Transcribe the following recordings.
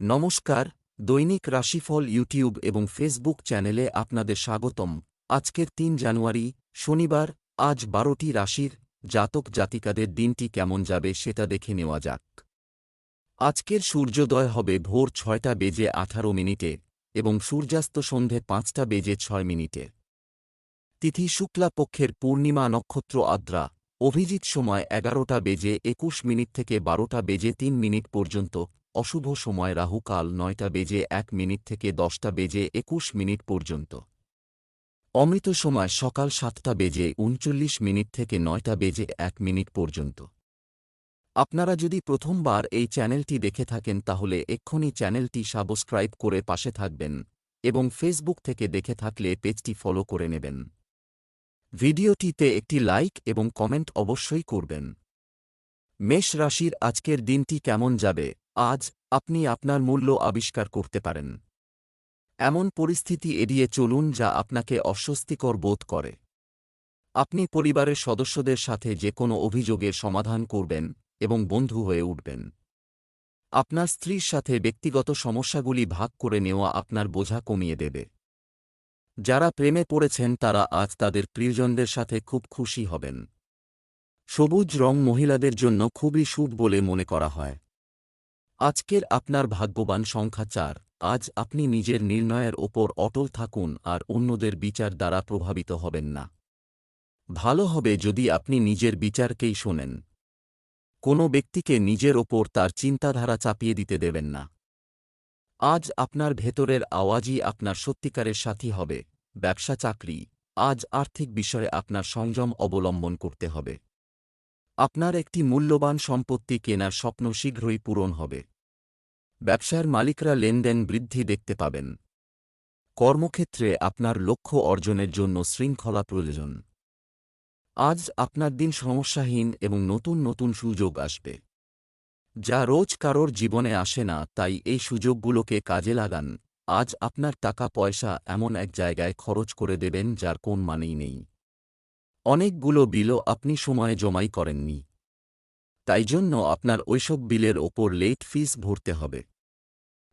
নমস্কার, দৈনিক রাশিফল ইউটিউব এবং ফেসবুক চ্যানেলে আপনাদের স্বাগতম। আজকের তিন জানুয়ারি, শনিবার, আজ বারোটি রাশির জাতক জাতিকাদের দিনটি কেমন যাবে সেটা দেখে নেওয়া যাক। আজকের সূর্যোদয় হবে ভোর ছয়টা বেজে আঠারো মিনিটে এবং সূর্যাস্ত সন্ধে পাঁচটা বেজে ছয় মিনিটে। তিথি শুক্লা পক্ষের পূর্ণিমা নক্ষত্র আদ্রা, অভিজিৎ সময় এগারোটা বেজে একুশ মিনিট থেকে বারোটা বেজে তিন মিনিট পর্যন্ত অশুভ সময় রাহুকাল নয়টা বেজে এক মিনিট থেকে দশটা বেজে একুশ মিনিট পর্যন্ত। অমৃত সময় সকাল সাতটা বেজে উনচল্লিশ মিনিট থেকে নয়টা বেজে এক মিনিট পর্যন্ত। আপনারা যদি প্রথমবার এই চ্যানেলটি দেখে থাকেন তাহলে এক্ষুনি চ্যানেলটি সাবস্ক্রাইব করে পাশে থাকবেন এবং ফেসবুক থেকে দেখে থাকলে পেজটি ফলো করে নেবেন। ভিডিওটিতে একটি লাইক এবং কমেন্ট অবশ্যই করবেন। মেষ রাশির আজকের দিনটি কেমন যাবে? আজ আপনি আপনার মূল্য আবিষ্কার করতে পারেন। এমন পরিস্থিতি এড়িয়ে চলুন যা আপনাকে অস্বস্তিকর বোধ করে। আপনি পরিবারের সদস্যদের সাথে যে কোনো অভিযোগের সমাধান করবেন এবং বন্ধু হয়ে উঠবেন। আপনার স্ত্রীর সাথে ব্যক্তিগত সমস্যাগুলি ভাগ করে নেওয়া আপনার বোঝা কমিয়ে দেবে। যারা প্রেমে পড়েছেন তারা আজ তাদের প্রিয়জনদের সাথে খুব খুশি হবেন। সবুজ রং মহিলাদের জন্য খুবই শুভ বলে মনে করা হয়। আজকের আপনার ভাগ্যবান সংখ্যা চার। আজ আপনি নিজের নির্ণয়ের ওপর অটল থাকুন আর অন্যদের বিচার দ্বারা প্রভাবিত হবেন না। ভালো হবে যদি আপনি নিজের বিচারকেই শোনেন। কোনো ব্যক্তিকে নিজের ওপর তার চিন্তাধারা চাপিয়ে দিতে দেবেন না। আজ আপনার ভেতরের আওয়াজই আপনার সত্যিকারের সাথী হবে, ব্যবসা চাকরি। আজ আর্থিক বিষয়ে আপনার সংযম অবলম্বন করতে হবে। আপনার একটি মূল্যবান সম্পত্তি কেনার স্বপ্ন শীঘ্রই পূরণ হবে। ব্যবসার মালিকরা লেনদেন বৃদ্ধি দেখতে পাবেন। কর্মক্ষেত্রে আপনার লক্ষ্য অর্জনের জন্য শৃঙ্খলা প্রয়োজন। আজ আপনার দিন সমস্যাহীন এবং নতুন নতুন সুযোগ আসবে। যা রোজ কারোর জীবনে আসে না, তাই এই সুযোগগুলোকে কাজে লাগান। আজ আপনার টাকা পয়সা এমন এক জায়গায় খরচ করে দেবেন যার কোন মানেই নেই। অনেকগুলো বিলও আপনি সময়ে জমাই করেননি। তাই জন্য আপনার ওইসব বিলের ওপর লেট ফিস ভরতে হবে।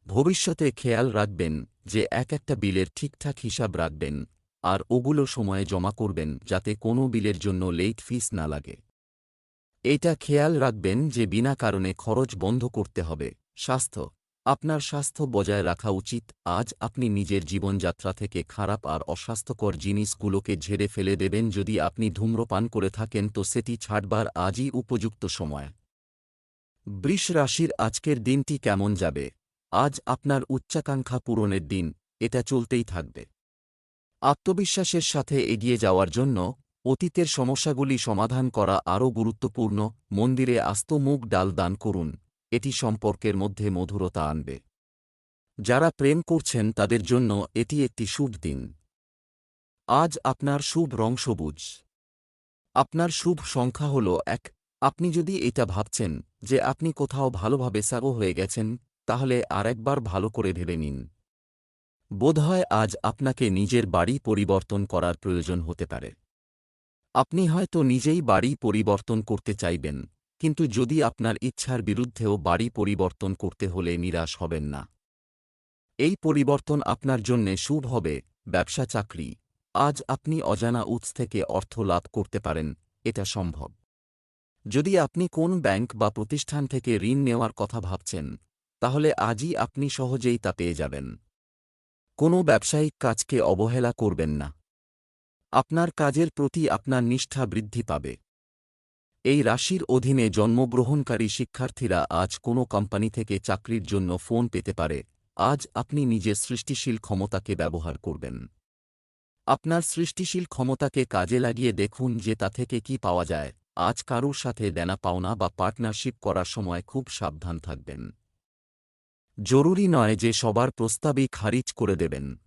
ভবিষ্যতে খেয়াল রাখবেন যে এক একটা বিলের ঠিকঠাক হিসাব রাখবেন আর ওগুলো সময়ে জমা করবেন যাতে কোনো বিলের জন্য লেট ফিস না লাগে। এটা খেয়াল রাখবেন যে বিনা কারণে খরচ বন্ধ করতে হবে, স্বাস্থ্য। আপনার স্বাস্থ্য বজায় রাখা উচিত। আজ আপনি নিজের জীবনযাত্রা থেকে খারাপ আর অস্বাস্থ্যকর জিনিসগুলোকে ঝেড়ে ফেলে দেবেন। যদি আপনি ধূম্রপান করে থাকেন, তো সেটি ছাড়বার আজই উপযুক্ত সময়। বৃষ রাশির আজকের দিনটি কেমন যাবে? আজ আপনার উচ্চাকাঙ্ক্ষা পূরণের দিন, এটা চলতেই থাকবে। আত্মবিশ্বাসের সাথে এগিয়ে যাওয়ার জন্য অতীতের সমস্যাগুলি সমাধান করা আরও গুরুত্বপূর্ণ। মন্দিরে আস্ত মুখ ডাল দান করুন। এটি সম্পর্কের মধ্যে মধুরতা আনবে। যারা প্রেম করছেন তাদের জন্য এটি একটি শুভ দিন। আজ আপনার শুভ রং সবুজ। আপনার শুভ সংখ্যা হল এক। আপনি যদি এটা ভাবছেন যে আপনি কোথাও ভালোভাবে সাগো হয়ে গেছেন, তাহলে আরেকবার ভালো করে ভেবে নিন। বোধহয় আজ আপনাকে নিজের বাড়ি পরিবর্তন করার প্রয়োজন হতে পারে। আপনি হয়তো নিজেই বাড়ি পরিবর্তন করতে চাইবেন। কিন্তু যদি আপনার ইচ্ছার বিরুদ্ধেও বাড়ি পরিবর্তন করতে হলে নিরাশ হবেন না। এই পরিবর্তন আপনার জন্যে শুভ হবে, ব্যবসা, চাকরি। আজ আপনি অজানা উৎস থেকে অর্থ লাভ করতে পারেন, এটা সম্ভব। যদি আপনি কোন ব্যাংক বা প্রতিষ্ঠান থেকে ঋণ নেওয়ার কথা ভাবছেন, তাহলে আজই আপনি সহজেই তা পেয়ে যাবেন। কোনো ব্যবসায়িক কাজকে অবহেলা করবেন না। আপনার কাজের প্রতি আপনার নিষ্ঠা বৃদ্ধি পাবে। এই রাশির অধীনে জন্মগ্রহণকারী শিক্ষার্থীরা আজ কোনো কোম্পানি থেকে চাকরির জন্য ফোন পেতে পারে। আজ আপনি নিজের সৃষ্টিশীল ক্ষমতাকে ব্যবহার করবেন। আপনার সৃষ্টিশীল ক্ষমতাকে কাজে লাগিয়ে দেখুন যে তা থেকে কি পাওয়া যায়। আজ কারুর সাথে দেনা পাওনা বা পার্টনারশিপ করার সময় খুব সাবধান থাকবেন। জরুরি নয় যে সবার প্রস্তাবই খারিজ করে দেবেন।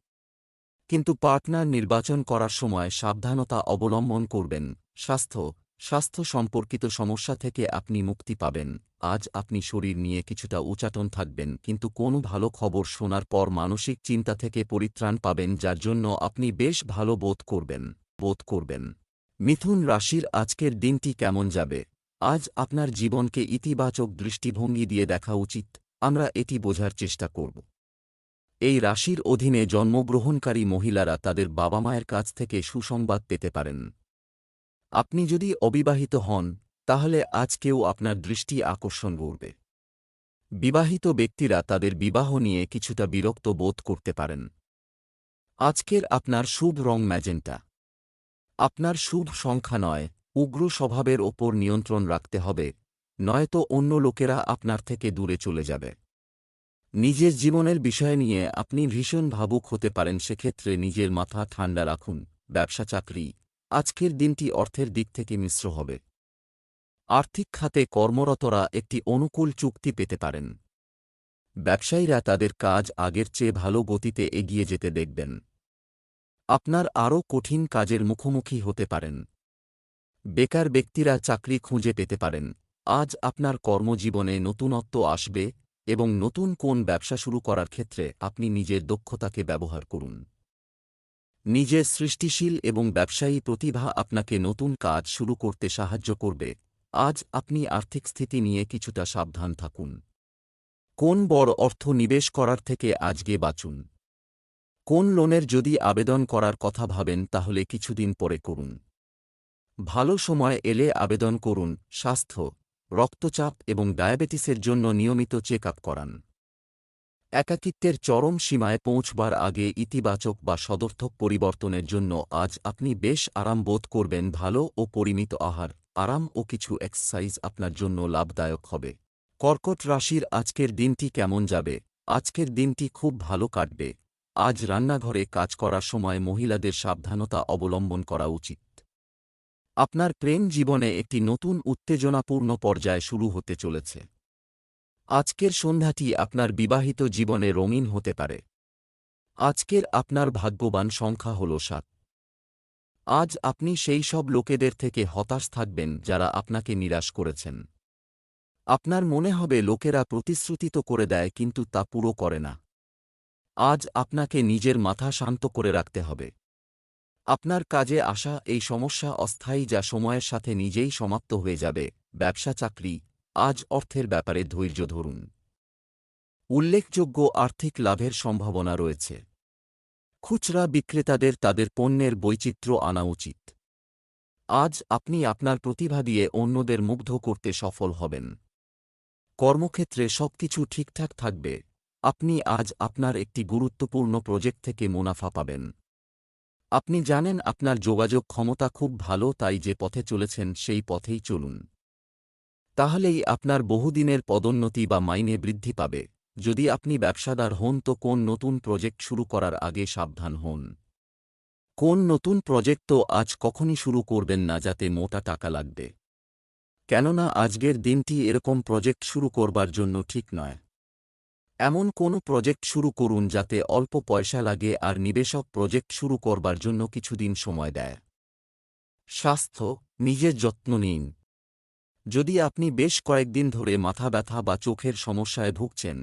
কিন্তু পার্টনার নির্বাচন করার সময় সাবধানতা অবলম্বন করবেন। স্বাস্থ্য স্বাস্থ্য সম্পর্কিত সমস্যা থেকে আপনি মুক্তি পাবেন। আজ আপনি শরীর নিয়ে কিছুটা উচাটন থাকবেন, কিন্তু কোনো ভালো খবর শোনার পর মানসিক চিন্তা থেকে পরিত্রাণ পাবেন, যার জন্য আপনি বেশ ভালো বোধ করবেন বোধ করবেন। মিথুন রাশির আজকের দিনটি কেমন যাবে? আজ আপনার জীবনকে ইতিবাচক দৃষ্টিভঙ্গি দিয়ে দেখা উচিত, আমরা এটি বোঝার চেষ্টা করব। এই রাশির অধীনে জন্মগ্রহণকারী মহিলারা তাদের বাবা মায়ের কাছ থেকে সুসংবাদ পেতে পারেন। আপনি যদি অবিবাহিত হন, তাহলে আজ কেউ আপনার দৃষ্টি আকর্ষণ করবে। বিবাহিত ব্যক্তিরা তাদের বিবাহ নিয়ে কিছুটা বিরক্ত বোধ করতে পারেন। আজকের আপনার শুভ রং ম্যাজেন্টা। আপনার শুভ সংখ্যা নয়, উগ্র স্বভাবের ওপর নিয়ন্ত্রণ রাখতে হবে, নয়তো অন্য লোকেরা আপনার থেকে দূরে চলে যাবে। নিজের জীবনের বিষয় নিয়ে আপনি ভীষণ ভাবুক হতে পারেন, সেক্ষেত্রে নিজের মাথা ঠান্ডা রাখুন, ব্যবসা চাকরি আজকের দিনটি অর্থের দিক থেকে মিশ্র হবে। আর্থিক খাতে কর্মরতরা একটি অনুকূল চুক্তি পেতে পারেন। ব্যবসায়ীরা তাদের কাজ আগের চেয়ে ভালো গতিতে এগিয়ে যেতে দেখবেন। আপনার আরও কঠিন কাজের মুখোমুখি হতে পারেন। বেকার ব্যক্তিরা চাকরি খুঁজে পেতে পারেন। আজ আপনার কর্মজীবনে নতুনত্ব আসবে এবং নতুন কোন ব্যবসা শুরু করার ক্ষেত্রে আপনি নিজের দক্ষতাকে ব্যবহার করুন। নিজের সৃষ্টিশীল এবং ব্যবসায়ী প্রতিভা আপনাকে নতুন কাজ শুরু করতে সাহায্য করবে। আজ আপনি আর্থিক স্থিতি নিয়ে কিছুটা সাবধান থাকুন। কোন বড় অর্থ নিবেশ করার থেকে আজকে বাঁচুন। কোন লোনের যদি আবেদন করার কথা ভাবেন, তাহলে কিছুদিন পরে করুন। ভালো সময় এলে আবেদন করুন। স্বাস্থ্য, রক্তচাপ এবং ডায়াবেটিসের জন্য নিয়মিত চেক আপ করান। একাকিত্বের চরম সীমায় পৌঁছবার আগে ইতিবাচক বা সদর্থক পরিবর্তনের জন্য আজ আপনি বেশ আরাম বোধ করবেন ভালো ও পরিমিত আহার, আরাম ও কিছু এক্সারসাইজ আপনার জন্য লাভদায়ক হবে। কর্কট রাশির আজকের দিনটি কেমন যাবে? আজকের দিনটি খুব ভালো কাটবে। আজ রান্নাঘরে কাজ করার সময় মহিলাদের সাবধানতা অবলম্বন করা উচিত। আপনার প্রেম জীবনে একটি নতুন উত্তেজনাপূর্ণ পর্যায় শুরু হতে চলেছে। আজকের সন্ধ্যাটি আপনার বিবাহিত জীবনে রঙিন হতে পারে। আজকের আপনার ভাগ্যবান সংখ্যা হল সাত। আজ আপনি সেই সব লোকেদের থেকে হতাশ থাকবেন যারা আপনাকে নিরাশ করেছেন। আপনার মনে হবে লোকেরা প্রতিশ্রুতি তো করে দেয় কিন্তু তা পুরো করে না। আজ আপনাকে নিজের মাথা শান্ত করে রাখতে হবে। আপনার কাজে আসা এই সমস্যা অস্থায়ী যা সময়ের সাথে নিজেই সমাপ্ত হয়ে যাবে, ব্যবসা, চাকরি আজ অর্থের ব্যাপারে ধৈর্য ধরুন। উল্লেখযোগ্য আর্থিক লাভের সম্ভাবনা রয়েছে। খুচরা বিক্রেতাদের তাদের পণ্যের বৈচিত্র্য আনা উচিত। আজ আপনি আপনার প্রতিভা দিয়ে অন্যদের মুগ্ধ করতে সফল হবেন। কর্মক্ষেত্রে সবকিছু ঠিকঠাক থাকবে। আপনি আজ আপনার একটি গুরুত্বপূর্ণ প্রজেক্ট থেকে মুনাফা পাবেন। আপনি জানেন আপনার যোগাযোগ ক্ষমতা খুব ভালো, তাই যে পথে চলেছেন সেই পথেই চলুন। তাহলেই আপনার বহুদিনের পদোন্নতি বা মাইনে বৃদ্ধি পাবে। যদি আপনি ব্যবসাদার হন, তো কোন নতুন প্রজেক্ট শুরু করার আগে সাবধান হন। কোন নতুন প্রজেক্ট তো আজ কখনই শুরু করবেন না, যাতে মোটা টাকা লাগবে। কেননা, আজকের দিনটি এরকম প্রজেক্ট শুরু করবার জন্য ঠিক নয়। এমন কোনো প্রজেক্ট শুরু করুন, যাতে অল্প পয়সা লাগে আর নিবেশক প্রজেক্ট শুরু করবার জন্য কিছুদিন সময় দেয়। স্বাস্থ্য, নিজের যত্ন নিন। যদি আপনি বেশ কয়েকদিন ধরে মাথা ব্যথা বা চোখের সমস্যায় ভুগছেন,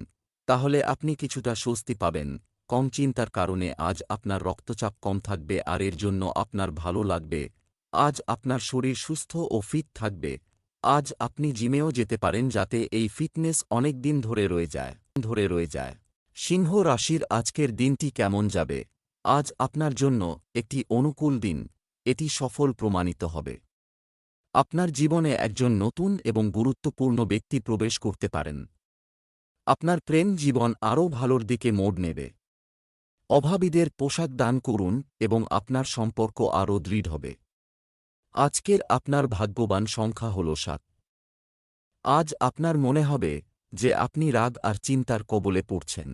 তাহলে আপনি কিছুটা স্বস্তি পাবেন। কম চিন্তার কারণে আজ আপনার রক্তচাপ কম থাকবে আর এর জন্য আপনার ভালো লাগবে। আজ আপনার শরীর সুস্থ ও ফিট থাকবে। আজ আপনি জিমেও যেতে পারেন যাতে এই ফিটনেস অনেক দিন ধরে রয়ে যায়, ধরে রয়ে যায়। সিংহ রাশির আজকের দিনটি কেমন যাবে? আজ আপনার জন্য একটি অনুকূল দিন। এটি সফল প্রমাণিত হবে। আপনার জীবনে একজন নতুন এবং গুরুত্বপূর্ণ ব্যক্তি প্রবেশ করতে পারেন। আপনার প্রেম জীবন আরও ভালোর দিকে মোড় নেবে। অভাবীদের পোশাক দান করুন এবং আপনার সম্পর্ক আরও দৃঢ় হবে। আজকের আপনার ভাগ্যবান সংখ্যা হল সাত। আজ আপনার মনে হবে যে আপনি রাগ আর চিন্তার কবলে পড়ছেন।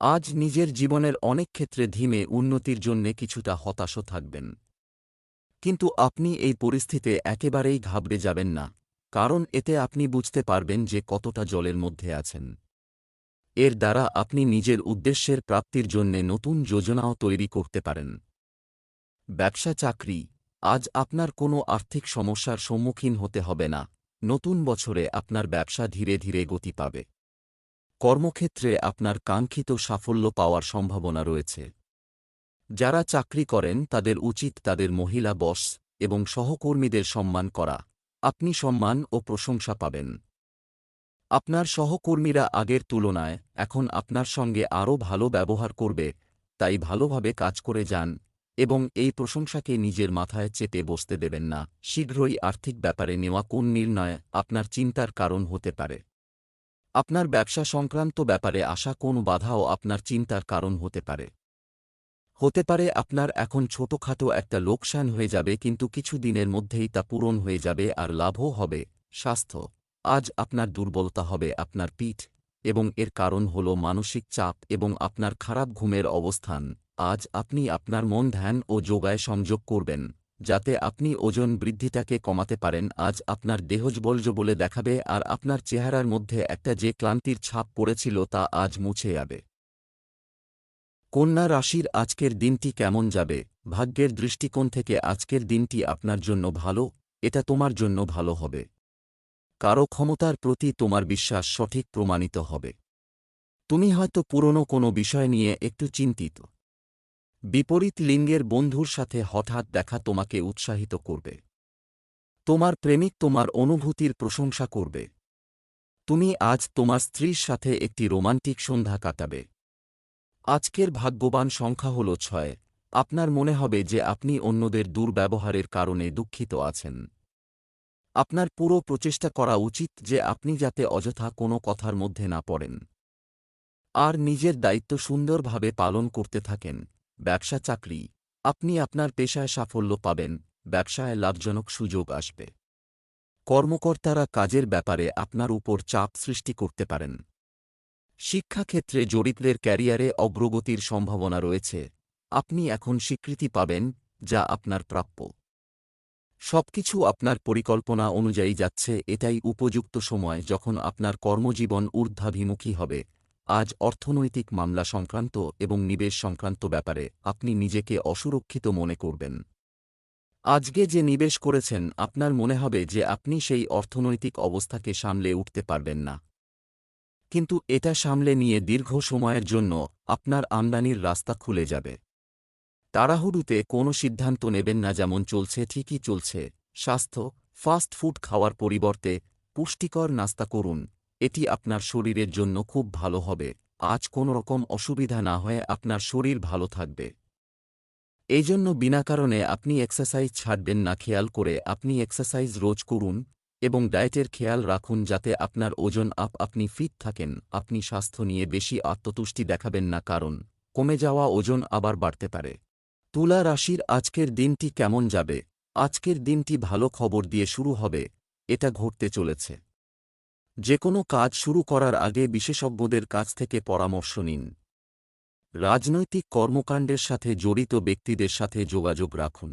আজ নিজের জীবনের অনেক ক্ষেত্রে ধীমে উন্নতির জন্যে কিছুটা হতাশও থাকবেন। কিন্তু আপনি এই পরিস্থিতিতে একেবারেই ঘাবড়ে যাবেন না, কারণ এতে আপনি বুঝতে পারবেন যে কতটা জলের মধ্যে আছেন। এর দ্বারা আপনি নিজের উদ্দেশ্যের প্রাপ্তির জন্যে নতুন যোজনাও তৈরি করতে পারেন। ব্যবসা চাকরি, আজ আপনার কোনো আর্থিক সমস্যার সম্মুখীন হতে হবে না, নতুন বছরে আপনার ব্যবসা ধীরে ধীরে গতি পাবে। কর্মক্ষেত্রে আপনার কাঙ্ক্ষিত সাফল্য পাওয়ার সম্ভাবনা রয়েছে। যারা চাকরি করেন তাদের উচিত তাদের মহিলা বস এবং সহকর্মীদের সম্মান করা। আপনি সম্মান ও প্রশংসা পাবেন। আপনার সহকর্মীরা আগের তুলনায় এখন আপনার সঙ্গে আরও ভালো ব্যবহার করবে, তাই ভালোভাবে কাজ করে যান এবং এই প্রশংসাকে নিজের মাথায় চেপে বসতে দেবেন না। শীঘ্রই আর্থিক ব্যাপারে নেওয়া কোন নির্ণয় আপনার চিন্তার কারণ হতে পারে। আপনার ব্যবসা সংক্রান্ত ব্যাপারে আসা কোন বাধাও আপনার চিন্তার কারণ হতে পারে। হতে পারে আপনার এখন ছোটখাটো একটা লোকসান হয়ে যাবে কিন্তু কিছু দিনের মধ্যেই তা পূরণ হয়ে যাবে আর লাভও হবে, স্বাস্থ্য। আজ আপনার দুর্বলতা হবে আপনার পিঠ এবং এর কারণ হল মানসিক চাপ এবং আপনার খারাপ ঘুমের অবস্থান। আজ আপনি আপনার মন ধ্যান ও যোগায় সংযোগ করবেন, যাতে আপনি ওজন বৃদ্ধিটাকে কমাতে পারেন। আজ আপনার দেহজবলজ বলে দেখাবে আর আপনার চেহারার মধ্যে একটা যে ক্লান্তির ছাপ পড়েছিল তা আজ মুছে যাবে। কন্যা রাশির আজকের দিনটি কেমন যাবে? ভাগ্যের দৃষ্টিকোণ থেকে আজকের দিনটি আপনার জন্য ভালো, এটা তোমার জন্য ভালো হবে। কারও ক্ষমতার প্রতি তোমার বিশ্বাস সঠিক প্রমাণিত হবে। তুমি হয়তো পুরনো কোনো বিষয় নিয়ে একটু চিন্তিত। বিপরীত লিঙ্গের বন্ধুর সাথে হঠাৎ দেখা তোমাকে উৎসাহিত করবে। তোমার প্রেমিক তোমার অনুভূতির প্রশংসা করবে। তুমি আজ তোমার স্ত্রীর সাথে একটি রোমান্টিক সন্ধ্যা কাটাবে। আজকের ভাগ্যবান সংখ্যা হল ছয়। আপনার মনে হবে যে আপনি অন্যদের দুর্ব্যবহারের কারণে দুঃখিত আছেন। আপনার পুরো প্রচেষ্টা করা উচিত যে আপনি যাতে অযথা কোনো কথার মধ্যে না পড়েন। আর নিজের দায়িত্ব সুন্দরভাবে পালন করতে থাকেন। ব্যবসা চাকরি। আপনি আপনার পেশায় সাফল্য পাবেন। ব্যবসায় লাভজনক সুযোগ আসবে। কর্মকর্তারা কাজের ব্যাপারে আপনার উপর চাপ সৃষ্টি করতে পারেন। শিক্ষাক্ষেত্রে জরিপদের ক্যারিয়ারে অগ্রগতির সম্ভাবনা রয়েছে। আপনি এখন স্বীকৃতি পাবেন, যা আপনার প্রাপ্য। সবকিছু আপনার পরিকল্পনা অনুযায়ী যাচ্ছে, এটাই উপযুক্ত সময় যখন আপনার কর্মজীবন ঊর্ধ্বাভিমুখী হবে। আজ অর্থনৈতিক মামলা সংক্রান্ত এবং নিবেশ সংক্রান্ত ব্যাপারে আপনি নিজেকে অসুরক্ষিত মনে করবেন। আজকে যে নিবেশ করেছেন, আপনার মনে হবে যে আপনি সেই অর্থনৈতিক অবস্থাকে সামলে উঠতে পারবেন না। কিন্তু এটা সামলে নিয়ে দীর্ঘ সময়ের জন্য আপনার আমদানির রাস্তা খুলে যাবে। তাড়াহুড়ুতে কোনো সিদ্ধান্ত নেবেন না যেমন চলছে, ঠিকই চলছে। স্বাস্থ্য, ফাস্ট ফুড খাওয়ার পরিবর্তে পুষ্টিকর নাস্তা করুন। এটি আপনার শরীরের জন্য খুব ভালো হবে। আজ কোনো রকম অসুবিধা না হয়ে আপনার শরীর ভালো থাকবে। এই জন্য বিনা কারণে আপনি এক্সারসাইজ ছাড়বেন না। খেয়াল করে আপনি এক্সারসাইজ রোজ করুন। এবং ডায়েটের খেয়াল রাখুন যাতে আপনার ওজন আপ, আপনি ফিট থাকেন, আপনি স্বাস্থ্য নিয়ে বেশি আত্মতুষ্টি দেখাবেন না, কারণ কমে যাওয়া ওজন আবার বাড়তে পারে। তুলা রাশির আজকের দিনটি কেমন যাবে? আজকের দিনটি ভালো খবর দিয়ে শুরু হবে, এটা ঘটতে চলেছে। যে কোনো কাজ শুরু করার আগে বিশেষজ্ঞদের কাছ থেকে পরামর্শ নিন। রাজনৈতিক কর্মকাণ্ডের সাথে জড়িত ব্যক্তিদের সাথে যোগাযোগ রাখুন।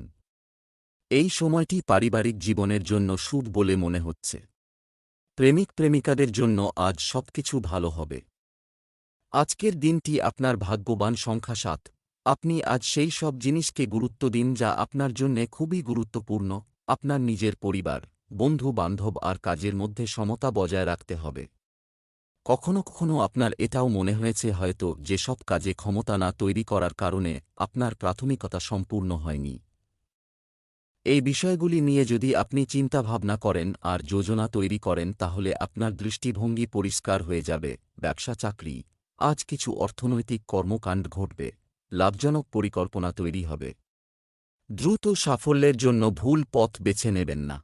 এই সময়টি পারিবারিক জীবনের জন্য শুভ বলে মনে হচ্ছে। প্রেমিক প্রেমিকাদের জন্য আজ সবকিছু ভালো হবে। আজকের দিনটি আপনার ভাগ্যবান সংখ্যা সাত। আপনি আজ সেই সব জিনিসকে গুরুত্ব দিন যা আপনার জন্যে খুবই গুরুত্বপূর্ণ, আপনার নিজের পরিবার, বন্ধু বান্ধব আর কাজের মধ্যে সমতা বজায় রাখতে হবে। কখনো কখনো আপনার এটাও মনে হয়েছে হয়তো যেসব কাজে ক্ষমতা না তৈরি করার কারণে আপনার প্রাথমিকতা সম্পূর্ণ হয়নি। এই বিষয়গুলি নিয়ে যদি আপনি চিন্তাভাবনা করেন আর যোজনা তৈরি করেন, তাহলে আপনার দৃষ্টিভঙ্গি পরিষ্কার হয়ে যাবে। ব্যবসা, চাকরি, আজ কিছু অর্থনৈতিক কর্মকাণ্ড ঘটবে। লাভজনক পরিকল্পনা তৈরি হবে। দ্রুত সাফল্যের জন্য ভুল পথ বেছে নেবেন না।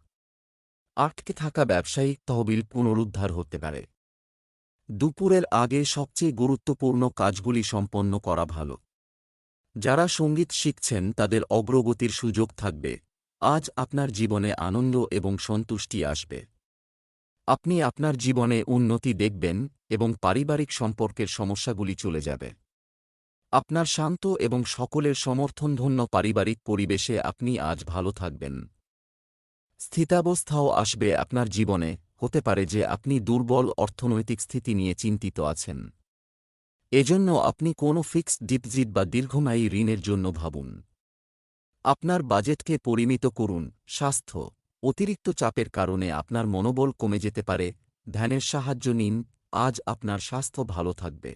আটকে থাকা ব্যবসায়িক তহবিল পুনরুদ্ধার হতে পারে। দুপুরের আগে সবচেয়ে গুরুত্বপূর্ণ কাজগুলি সম্পন্ন করা ভালো। যারা সংগীত শিখছেন, তাদের অগ্রগতির সুযোগ থাকবে। আজ আপনার জীবনে আনন্দ এবং সন্তুষ্টি আসবে। আপনি আপনার জীবনে উন্নতি দেখবেন এবং পারিবারিক সম্পর্কের সমস্যাগুলি চলে যাবে। আপনার শান্ত এবং সকলের সমর্থনধন্য পারিবারিক পরিবেশে আপনি আজ ভালো থাকবেন। স্থিতাবস্থাও আসবে আপনার জীবনে, হতে পারে যে আপনি দুর্বল অর্থনৈতিক স্থিতি নিয়ে চিন্তিত আছেন। এজন্য আপনি কোনো ফিক্সড ডিপজিট বা দীর্ঘমেয়ায়ী ঋণের জন্য ভাবুন। আপনার বাজেটকে পরিমিত করুন। স্বাস্থ্য অতিরিক্ত চাপের কারণে আপনার মনোবল কমে যেতে পারে। ধ্যানের সাহায্য নিন। আজ আপনার স্বাস্থ্য ভালো থাকবে।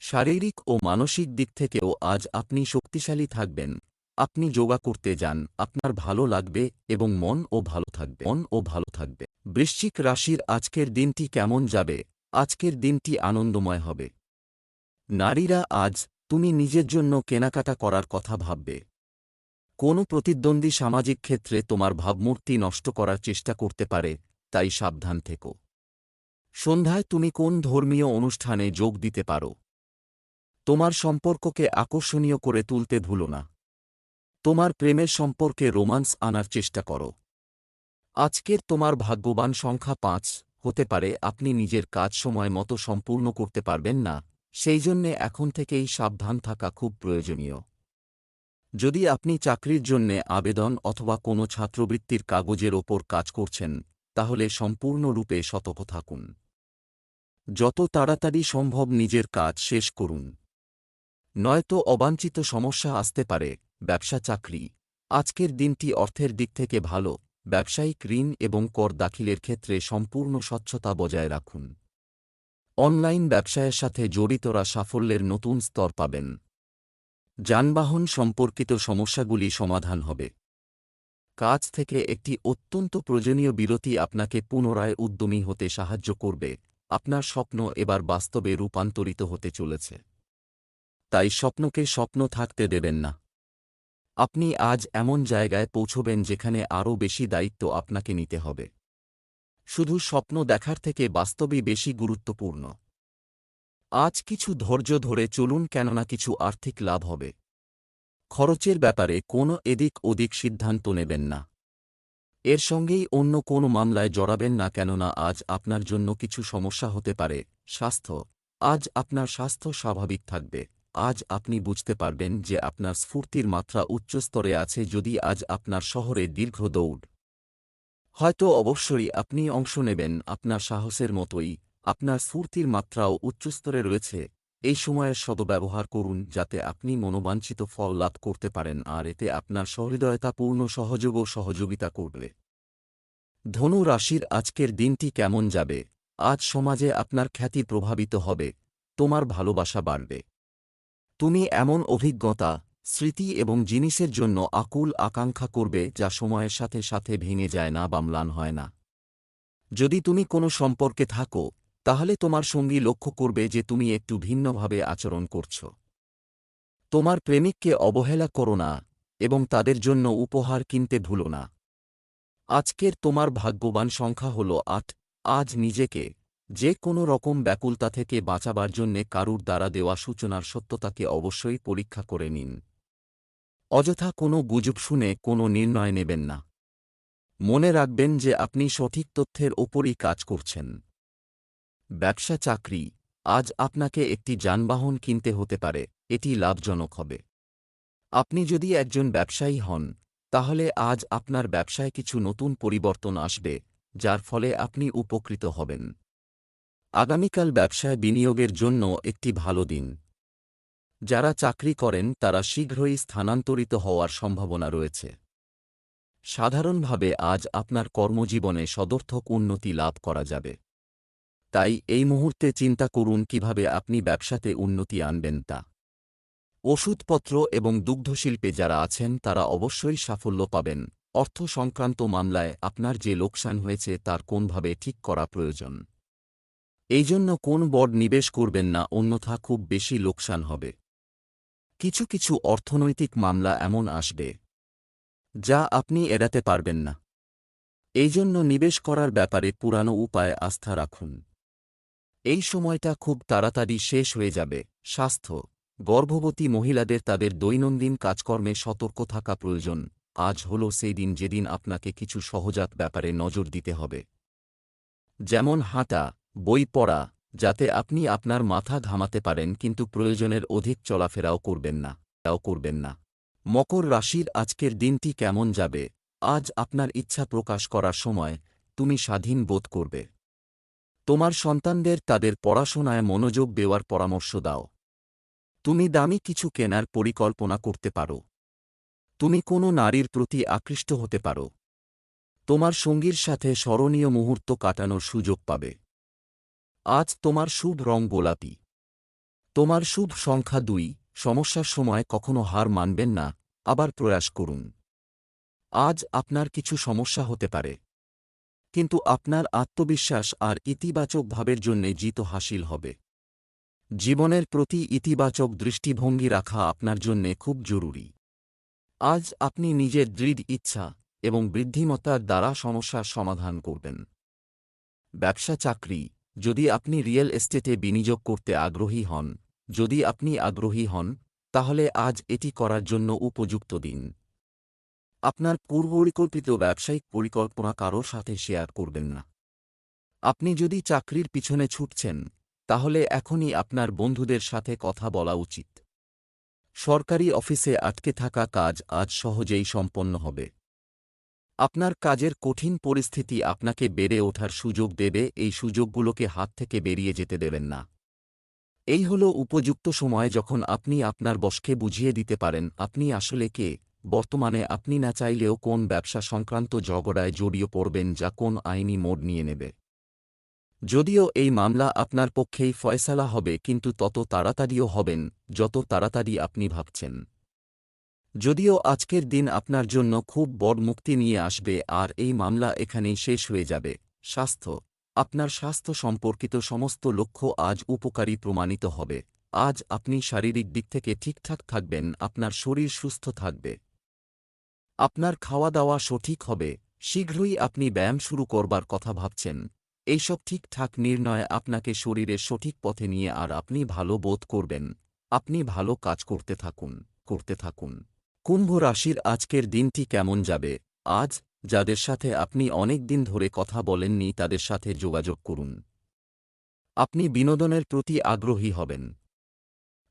শারীরিক ও মানসিক দিক থেকেও আজ আপনি শক্তিশালী থাকবেন। আপনি যোগা করতে যান। আপনার ভালো লাগবে এবং মন ও ভালো থাকবে। মন ও ভালো থাকবে। বৃশ্চিক রাশির আজকের দিনটি কেমন যাবে? আজকের দিনটি আনন্দময় হবে। নারীরা আজ, তুমি নিজের জন্য কেনাকাটা করার কথা ভাববে। কোনো প্রতিদ্বন্দ্বী সামাজিক ক্ষেত্রে তোমার ভাবমূর্তি নষ্ট করার চেষ্টা করতে পারে, তাই সাবধান থেকো। সন্ধ্যায় তুমি কোন ধর্মীয় অনুষ্ঠানে যোগ দিতে পারো? তোমার সম্পর্ককে আকর্ষণীয় করে তুলতে ভুলো না। তোমার প্রেমের সম্পর্কে রোমান্স আনার চেষ্টা করো। আজকের তোমার ভাগ্যবান সংখ্যা পাঁচ, হতে পারে আপনি নিজের কাজ সময় মতো সম্পূর্ণ করতে পারবেন না, সেই জন্যে এখন থেকেই সাবধান থাকা খুব প্রয়োজনীয়। যদি আপনি চাকরির জন্যে আবেদন অথবা কোনো ছাত্রবৃত্তির কাগজের ওপর কাজ করছেন, তাহলে সম্পূর্ণরূপে সতর্ক থাকুন। যত তাড়াতাড়ি সম্ভব নিজের কাজ শেষ করুন। নয়তো অবাঞ্ছিত সমস্যা আসতে পারে, ব্যবসা চাকরি। আজকের দিনটি অর্থের দিক থেকে ভালো, ব্যবসায়িক ঋণ এবং কর দাখিলের ক্ষেত্রে সম্পূর্ণ স্বচ্ছতা বজায় রাখুন। অনলাইন ব্যবসায়ের সাথে জড়িতরা সাফল্যের নতুন স্তর পাবেন। যানবাহন সম্পর্কিত সমস্যাগুলি সমাধান হবে। কাজ থেকে একটি অত্যন্ত প্রয়োজনীয় বিরতি আপনাকে পুনরায় উদ্যমী হতে সাহায্য করবে। আপনার স্বপ্ন এবার বাস্তবে রূপান্তরিত হতে চলেছে। তাই স্বপ্নকে স্বপ্ন থাকতে দেবেন না। আপনি আজ এমন জায়গায় পৌঁছবেন যেখানে আরও বেশি দায়িত্ব আপনাকে নিতে হবে। শুধু স্বপ্ন দেখার থেকে বাস্তবই বেশি গুরুত্বপূর্ণ। আজ কিছু ধৈর্য ধরে চলুন কেননা কিছু আর্থিক লাভ হবে। খরচের ব্যাপারে কোনো এদিক ওদিক সিদ্ধান্ত নেবেন না। এর সঙ্গেই অন্য কোনো মামলায় জড়াবেন না কেননা আজ আপনার জন্য কিছু সমস্যা হতে পারে। স্বাস্থ্য। আজ আপনার স্বাস্থ্য স্বাভাবিক থাকবে। আজ আপনি বুঝতে পারবেন যে আপনার স্ফূর্তির মাত্রা উচ্চস্তরে আছে যদি আজ আপনার শহরে দীর্ঘ দৌড়। হয়তো অবশ্যই আপনি অংশ নেবেন আপনার সাহসের মতোই। আপনার স্ফূর্তির মাত্রাও উচ্চস্তরে রয়েছে। এই সময়ের সদব্যবহার করুন যাতে আপনি মনোবাঞ্ছিত ফল লাভ করতে পারেন আর এতে আপনার সহৃদয়তাপূর্ণ সহযোগ ও সহযোগিতা করবে। ধনু রাশির আজকের দিনটি কেমন যাবে? আজ সমাজে আপনার খ্যাতি প্রভাবিত হবে। তোমার ভালোবাসা বাড়বে। তুমি এমন অভিজ্ঞতা, স্মৃতি এবং জিনিসের জন্য আকুল আকাঙ্ক্ষা করবে যা সময়ের সাথে সাথে ভেঙে যায় না বা ম্লান হয় না। যদি তুমি কোনো সম্পর্কে থাকো তাহলে তোমার সঙ্গী লক্ষ্য করবে যে তুমি একটু ভিন্নভাবে আচরণ করছ। তোমার প্রেমিককে অবহেলা করো না এবং তাদের জন্য উপহার কিনতে ভুলো না। আজকের তোমার ভাগ্যবান সংখ্যা হল আট, আজ নিজেকে যে কোনো রকম ব্যাকুলতা থেকে বাঁচাবার জন্যে কারুর দ্বারা দেওয়া সূচনার সত্যতাকে অবশ্যই পরীক্ষা করে নিন। অযথা কোনো গুজব শুনে কোনো নির্ণয় নেবেন না। মনে রাখবেন যে আপনি সঠিক তথ্যের ওপরই কাজ করছেন। ব্যবসা চাকরি, আজ আপনাকে একটি যানবাহন কিনতে হতে পারে, এটি লাভজনক হবে। আপনি যদি একজন ব্যবসায়ী হন, তাহলে আজ আপনার ব্যবসায় কিছু নতুন পরিবর্তন আসবে, যার ফলে আপনি উপকৃত হবেন। আগামীকাল ব্যবসায় বিনিয়োগের জন্য একটি ভালো দিন। যারা চাকরি করেন, তারা শীঘ্রই স্থানান্তরিত হওয়ার সম্ভাবনা রয়েছে। সাধারণভাবে আজ আপনার কর্মজীবনে সদর্থক উন্নতি লাভ করা যাবে। তাই এই মুহূর্তে চিন্তা করুন কীভাবে আপনি ব্যবসাতে উন্নতি আনবেন তা। ওষুধপত্র এবং দুগ্ধশিল্পে যারা আছেন তারা অবশ্যই সাফল্য পাবেন। অর্থ সংক্রান্ত মামলায় আপনার যে লোকসান হয়েছে তার কোনভাবে ঠিক করা প্রয়োজন। এই জন্য কোন বড় নিবেশ করবেন না, অন্যথা খুব বেশি লোকসান হবে। কিছু কিছু অর্থনৈতিক মামলা এমন আসবে যা আপনি এড়াতে পারবেন না। এই জন্য নিবেশ করার ব্যাপারে পুরানো উপায় আস্থা রাখুন। এই সময়টা খুব তাড়াতাড়ি শেষ হয়ে যাবে। স্বাস্থ্য। গর্ভবতী মহিলাদের তাদের দৈনন্দিন কাজকর্মে সতর্ক থাকা প্রয়োজন। আজ হল সেই দিন যেদিন আপনাকে কিছু সহজাত ব্যাপারে নজর দিতে হবে। যেমন হাঁটা, বই পড়া, যাতে আপনি আপনার মাথা ঘামাতে পারেন কিন্তু প্রয়োজনের অধিক চলাফেরাও করবেন না, তাও করবেন না। মকর রাশির আজকের দিনটি কেমন যাবে? আজ আপনার ইচ্ছা প্রকাশ করার সময় তুমি স্বাধীন বোধ করবে। তোমার সন্তানদের তাদের পড়াশোনায় মনোযোগ দেওয়ার পরামর্শ দাও। তুমি দামি কিছু কেনার পরিকল্পনা করতে পারো। তুমি কোনো নারীর প্রতি আকৃষ্ট হতে পারো। তোমার সঙ্গীর সাথে স্মরণীয় মুহূর্ত কাটানোর সুযোগ পাবে। আজ তোমার শুভ রং গোলাপি। তোমার শুভ সংখ্যা দুই, সমস্যার সময় কখনো হার মানবেন না, আবার প্রয়াস করুন। আজ আপনার কিছু সমস্যা হতে পারে। কিন্তু আপনার আত্মবিশ্বাস আর ইতিবাচক ভাবের জন্যে জিত হাসিল হবে। জীবনের প্রতি ইতিবাচক দৃষ্টিভঙ্গি রাখা আপনার জন্যে খুব জরুরি। আজ আপনি নিজের দৃঢ় ইচ্ছা এবং বৃদ্ধিমত্তার দ্বারা সমস্যার সমাধান করবেন। ব্যবসা চাকরি, যদি আপনি রিয়েল এস্টেটে বিনিয়োগ করতে আগ্রহী হন, যদি আপনি আগ্রহী হন, তাহলে আজ এটি করার জন্য উপযুক্ত দিন। আপনার পূর্বপরিকল্পিত ব্যবসায়িক পরিকল্পনা কারোর সাথে শেয়ার করবেন না। আপনি যদি চাকরির পিছনে ছুটছেন, তাহলে এখনই আপনার বন্ধুদের সাথে কথা বলা উচিত। সরকারি অফিসে আটকে থাকা কাজ আজ সহজেই সম্পন্ন হবে। আপনার কাজের কঠিন পরিস্থিতি আপনাকে বেড়ে ওঠার সুযোগ দেবে, এই সুযোগগুলোকে হাত থেকে বেরিয়ে যেতে দেবেন না। এই হল উপযুক্ত সময় যখন আপনি আপনার বসকে বুঝিয়ে দিতে পারেন, আপনি আসলে কে? বর্তমানে আপনি না চাইলেও কোন ব্যবসা সংক্রান্ত ঝগড়ায় জড়িয়ে পড়বেন যা কোন আইনি মোড় নিয়ে নেবে। যদিও এই মামলা আপনার পক্ষেই ফয়সালা হবে, কিন্তু তত তাড়াতাড়িও হবেন, যত তাড়াতাড়ি আপনি ভাবছেন। যদিও আজকের দিন আপনার জন্য খুব বড় মুক্তি নিয়ে আসবে, আর এই মামলা এখানেই শেষ হয়ে যাবে। স্বাস্থ্য। আপনার স্বাস্থ্য সম্পর্কিত সমস্ত লক্ষ্য আজ উপকারী প্রমাণিত হবে। আজ আপনি শারীরিক দিক থেকে ঠিকঠাক থাকবেন, আপনার শরীর সুস্থ থাকবে। আপনার খাওয়া দাওয়া সঠিক হবে, শীঘ্রই আপনি ব্যায়াম শুরু করবার কথা ভাবছেন। এইসব ঠিকঠাক নির্ণয় আপনাকে শরীরের সঠিক পথে নিয়ে আর আপনি ভালো বোধ করবেন। আপনি ভালো কাজ করতে থাকুন করতে থাকুন। কুম্ভ রাশির আজকের দিনটি কেমন যাবে? আজ, যাদের সাথে আপনি অনেক দিন ধরে কথা বলেননি তাদের সাথে যোগাযোগ করুন। আপনি বিনোদনের প্রতি আগ্রহী হবেন।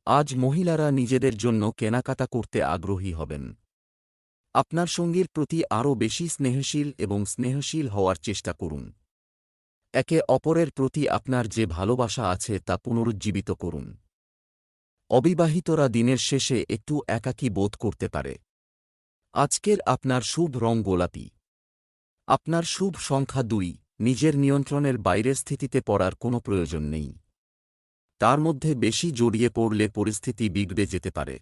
আজ মহিলারা নিজেদের জন্য কেনাকাটা করতে আগ্রহী হবেন। আপনার সঙ্গীর প্রতি আরও বেশি স্নেহশীল এবং স্নেহশীল হওয়ার চেষ্টা করুন। একে অপরের প্রতি আপনার যে ভালোবাসা আছে তা পুনরুজ্জীবিত করুন। অবিবাহিতরা দিনের শেষে একটু একাকী বোধ করতে পারে। আজকের আপনার শুভ রং গোলাপি। আপনার শুভ সংখ্যা দুই, নিজের নিয়ন্ত্রণের বাইরের স্থিতিতে পড়ার কোনো প্রয়োজন নেই। তার মধ্যে বেশি জড়িয়ে পড়লে পরিস্থিতি বিগড়ে যেতে পারে।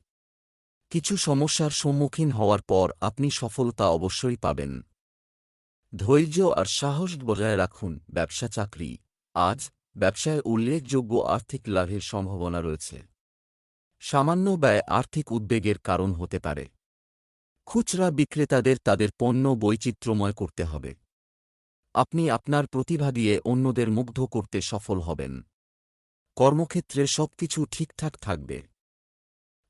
কিছু সমস্যার সম্মুখীন হওয়ার পর আপনি সফলতা অবশ্যই পাবেন। ধৈর্য আর সাহস বজায় রাখুন, ব্যবসা চাকরি। আজ, ব্যবসায় উল্লেখযোগ্য আর্থিক লাভের সম্ভাবনা রয়েছে। সামান্য ব্যয় আর্থিক উদ্বেগের কারণ হতে পারে। খুচরা বিক্রেতাদের তাদের পণ্য বৈচিত্র্যময় করতে হবে। আপনি আপনার প্রতিভা দিয়ে অন্যদের মুগ্ধ করতে সফল হবেন। কর্মক্ষেত্রে সবকিছু ঠিকঠাক থাকবে।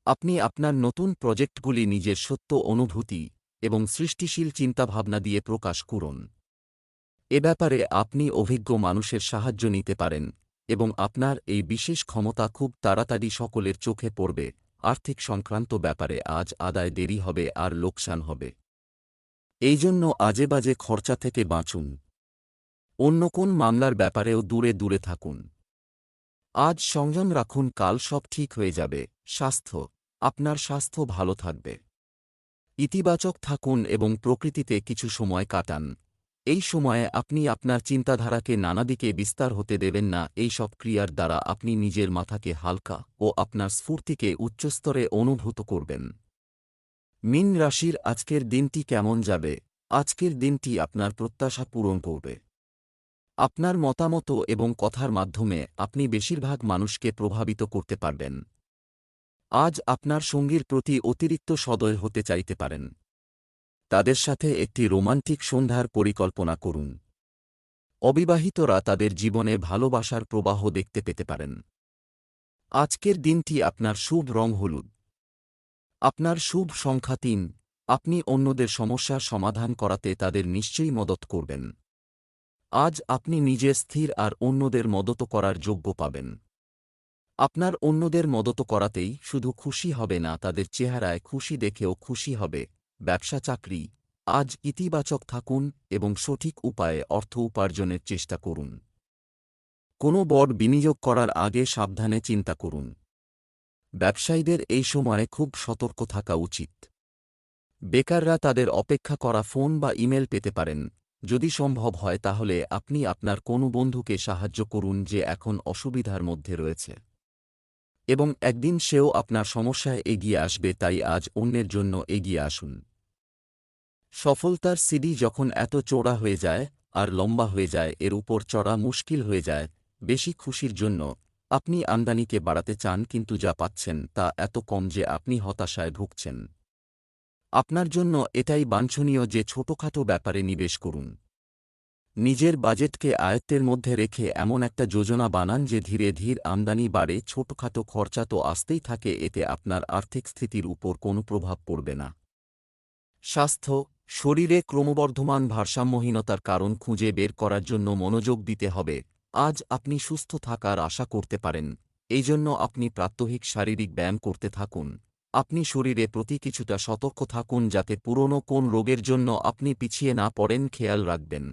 আপনি আপনার নতুন প্রজেক্টগুলি নিজের সত্য অনুভূতি এবং সৃষ্টিশীল চিন্তাভাবনা দিয়ে প্রকাশ করুন। এ ব্যাপারে আপনি অভিজ্ঞ মানুষের সাহায্য নিতে পারেন এবং আপনার এই বিশেষ ক্ষমতা খুব তাড়াতাড়ি সকলের চোখে পড়বে। আর্থিক সংক্রান্ত ব্যাপারে আজ আদায় দেরি হবে আর লোকসান হবে। এই জন্য আজে বাজে খরচা থেকে বাঁচুন। অন্য কোন মামলার ব্যাপারেও দূরে দূরে থাকুন। আজ সংযম রাখুন, কাল সব ঠিক হয়ে যাবে। স্বাস্থ্য, আপনার স্বাস্থ্য ভালো থাকবে। ইতিবাচক থাকুন এবং প্রকৃতিতে কিছু সময় কাটান। এই সময়ে আপনি আপনার চিন্তাধারাকে নানা দিকে বিস্তার হতে দেবেন না, এই সব ক্রিয়ার দ্বারা আপনি নিজের মাথাকে হালকা ও আপনার স্ফূর্তিকে উচ্চস্তরে অনুভূত করবেন। মিন রাশির আজকের দিনটি কেমন যাবে? আজকের দিনটি আপনার প্রত্যাশা পূরণ করবে। আপনার মতামত এবং কথার মাধ্যমে আপনি বেশিরভাগ মানুষকে প্রভাবিত করতে পারবেন। আজ আপনার সঙ্গীর প্রতি অতিরিক্ত সদয় হতে চাইতে পারেন। তাদের সাথে একটি রোমান্টিক সন্ধ্যার পরিকল্পনা করুন। অবিবাহিতরা তাদের জীবনে ভালোবাসার প্রবাহ দেখতে পেতে পারেন। আজকের দিনটি আপনার শুভ রং হলুদ। আপনার শুভ সংখ্যা তিন। আপনি অন্যদের সমস্যার সমাধান করাতে তাদের নিশ্চয়ই মদত করবেন। আজ আপনি নিজে স্থির আর অন্যদের মদত করার যোগ্য পাবেন। আপনার অন্যদের মদত করাতেই শুধু খুশি হবে না, তাদের চেহারায় খুশি দেখেও খুশি হবে। ব্যবসা চাকরি, আজ ইতিবাচক থাকুন এবং সঠিক উপায়ে অর্থ উপার্জনের চেষ্টা করুন। কোনো বড় বিনিয়োগ করার আগে সাবধানে চিন্তা করুন। ব্যবসায়ীদের এই সময়ে খুব সতর্ক থাকা উচিত। বেকাররা তাদের অপেক্ষা করা ফোন বা ইমেল পেতে পারেন। যদি সম্ভব হয় তাহলে আপনি আপনার কোনো বন্ধুকে সাহায্য করুন যে এখন অসুবিধার মধ্যে রয়েছে। এবং একদিন সেও আপনার সমস্যায় এগিয়ে আসবে তাই আজ অন্যের জন্য এগিয়ে আসুন। সফলতার সিডি যখন এত চোড়া হয়ে যায় আর লম্বা হয়ে যায়, এর উপর চড়া মুশকিল হয়ে যায়। বেশি খুশির জন্য আপনি আমদানিকে বাড়াতে চান, কিন্তু যা পাচ্ছেন তা এত কম যে আপনি হতাশায় ভুগছেন। আপনার জন্য এটাই বাঞ্ছনীয় যে ছোটখাটো ব্যাপারে নিবেশ করুন। নিজের বাজেটকে আয়ত্তের মধ্যে রেখে এমন একটা যোজনা বানান যে ধীরে ধীর আমদানি বাড়ে, ছোটখাটো খরচা তো আসতেই থাকে, এতে আপনার আর্থিক স্থিতির উপর কোনো প্রভাব পড়বে না। স্বাস্থ্য, শরীরে ক্রমবর্ধমান ভারসাম্যহীনতার কারণ খুঁজে বের করার জন্য মনোযোগ দিতে হবে। আজ আপনি সুস্থ থাকার আশা করতে পারেন। এই জন্য আপনি প্রাত্যহিক শারীরিক ব্যায়াম করতে থাকুন। আপনি শরীরে প্রতি কিছুটা সতর্ক থাকুন যাতে পুরনো কোন রোগের জন্য আপনি পিছিয়ে না পড়েন, খেয়াল রাখবেন।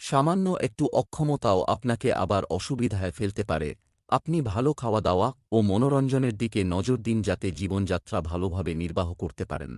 সামান্য একটু অক্ষমতাও আপনাকে আবার অসুবিধায় ফেলতে পারে। আপনি ভালো খাওয়া দাওয়া ও মনোরঞ্জনের দিকে নজর দিন যাতে জীবনযাত্রা ভালোভাবে নির্বাহ করতে পারেন।